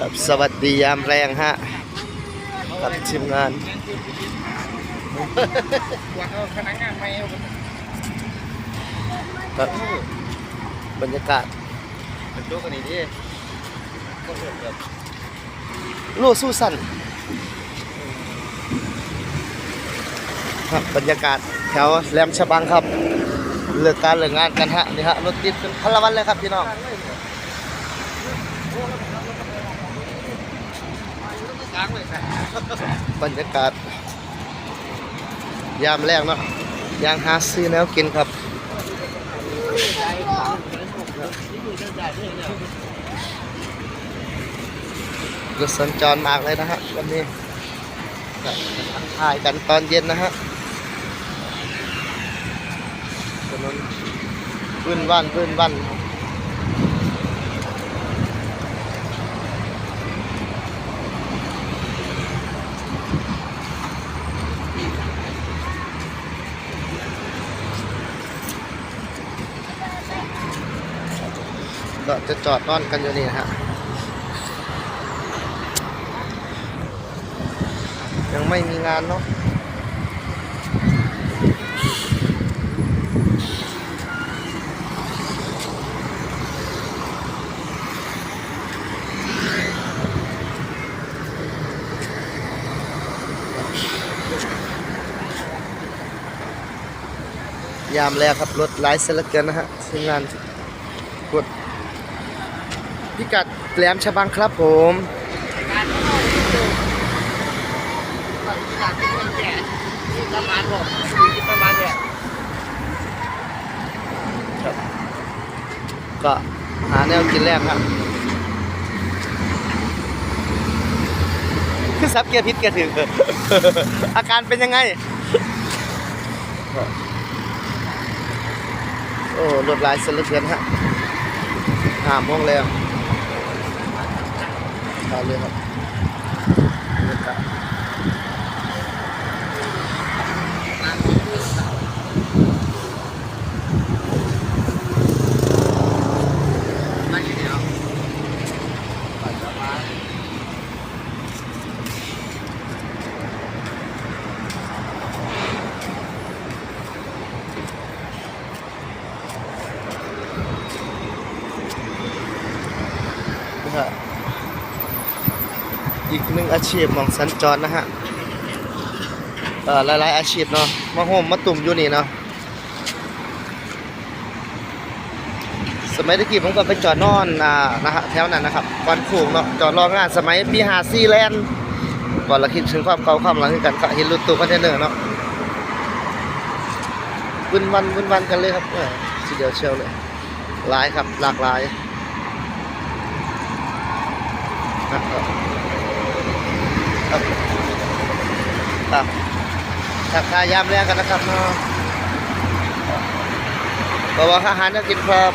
ครับสวัสดียามแรงฮะกับทีมงานครับบรรยากาศเป็นโจ๊กกันนี่ดิก็เกิดแบบลู่สู้สั้นครับบรรยากาศแถวแหลมฉบังครับเลิกการเลิกงานกันฮะนี่ฮะรถติดเป็นพลวันเลยครับพี่น้องล้ บรรยากาศ ยามแรกเนาะยางหาซื้อแนวกินครับรถสัญจรมากเลยนะฮะวันนี้ก็ทักทายกันตอนเย็นนะฮะถนนพื้นบ้านพื้น บ้านก็จะจอดนอนกันอยู่นี่นะฮะยังไม่มีงานเนาะยามแรกครับรถไลฟ์เซลเกินนะฮะทีมงานกด พิกัดแหลมฉบังครับผมประมาณหกประมาณเนี่ยก็หาแนวกินแรกครับ คือซับเกียร์พิษเกียร์ถึงอาการเป็นยังไง โอ้รถลายสลึกเกินฮะห้าโมงแล้ว เอาเลยครับบรรยากาศนั่งอยู่เดียวนะฮะ อีกหนึ่งอาชีพของสัญจรนะฮะเอ่อหลายๆอาชีพเนาะมาโฮมมาตุ่มอยู่นี่เนาะสมัยตะกี้ผมก็ไปจอดนอนอ่านะฮะแถวนั้นนะครับวันผูกเนาะจอดรองานสมัยปีหาซีแลนด์ก่อนเราคิดถึงความเก่าความหลังกันก็เห็นรถตู้คอนเทนเนอร์เนาะวุ่นวันวุ่นวันกันเลยครับเออทีเดียวเชียวเลยหลายครับหลากหลาย ครับครับครับ ทักทายยามแรกกันนะครับเนาะบอกว่าอาหารน่ากินครับ